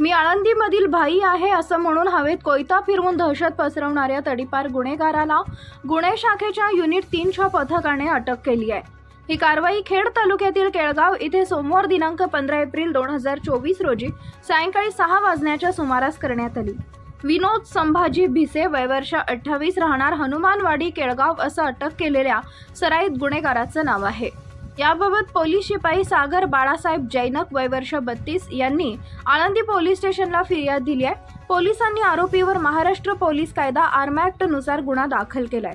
मी आळंदीमधील भाई आहे असं म्हणून हवेत कोयता फिरवून दहशत पसरवणाऱ्या तडीपार गुन्हेगाराला गुन्हे शाखेच्या युनिट तीनच्या पथकाने अटक केली आहे. ही कारवाई खेड तालुक्यातील केळगाव इथे सोमवार दिनांक पंधरा एप्रिल दोन हजार चोवीस रोजी सायंकाळी सहा वाजण्याच्या सुमारास करण्यात आली. विनोद संभाजी भिसे वयवर्ष अठ्ठावीस राहणार हनुमानवाडी केळगाव असं अटक केलेल्या सराईत गुन्हेगाराचं नाव आहे. याबाबत पोलीस शिपाई सागर बाळासाहेब जैनक वयवर्ष बत्तीस यांनी आळंदी पोलीस स्टेशनला फिर्याद दिली आहे. पोलिसांनी आरोपीवर महाराष्ट्र पोलीस कायदा आर्म ऍक्टनुसार गुन्हा दाखल केलाय.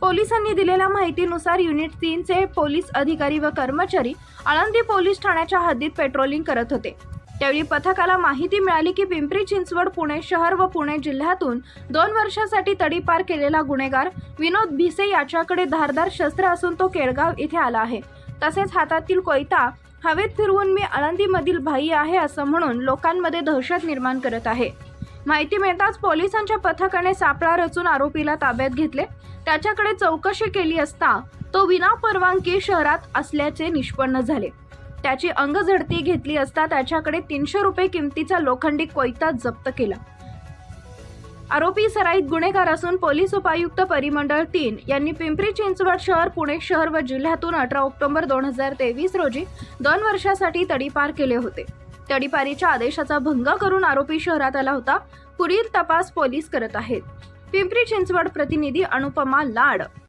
पोलिसांनी दिलेल्या माहितीनुसार युनिट तीनचे पोलीस अधिकारी व कर्मचारी आळंदी पोलीस ठाण्याच्या हद्दीत पेट्रोलिंग करत होते. त्यावेळी पथकाला माहिती मिळाली की पिंपरी चिंचवड पुणे शहर व पुणे जिल्ह्यातून दोन वर्षासाठी तडीपार केलेला गुन्हेगार विनोद भिसे याच्याकडे धारदार शस्त्र असून तो केळगाव इथे आला आहे. तसेच हातातील कोयता हवेत फिरवून मी आळंदीमधील भाई आहे असं म्हणून लोकांमध्ये दहशत निर्माण करत आहे. माहिती मिळताच पोलिसांच्या पथकाने सापळा रचून आरोपीला ताब्यात घेतले. त्याच्याकडे चौकशी केली असता तो विना परवानगी शहरात असल्याचे निष्पन्न झाले. त्याची अंगझडती घेतली असता त्याच्याकडे तीनशे रुपये किमतीचा लोखंडी कोयता जप्त केला. आरोपी सराईत गुन्हेगार असून पोलीस उपायुक्त परिमंडळ तीन यांनी पिंपरी चिंचवड शहर पुणे शहर व जिल्ह्यातून अठरा ऑक्टोबर दोन हजार तेवीस रोजी दोन वर्षासाठी तडीपार केले होते. तडीपारीच्या आदेशाचा भंग करून आरोपी शहरात आला होता. पुढील तपास पोलीस करत आहेत. पिंपरी चिंचवड प्रतिनिधी अनुपमा लाड.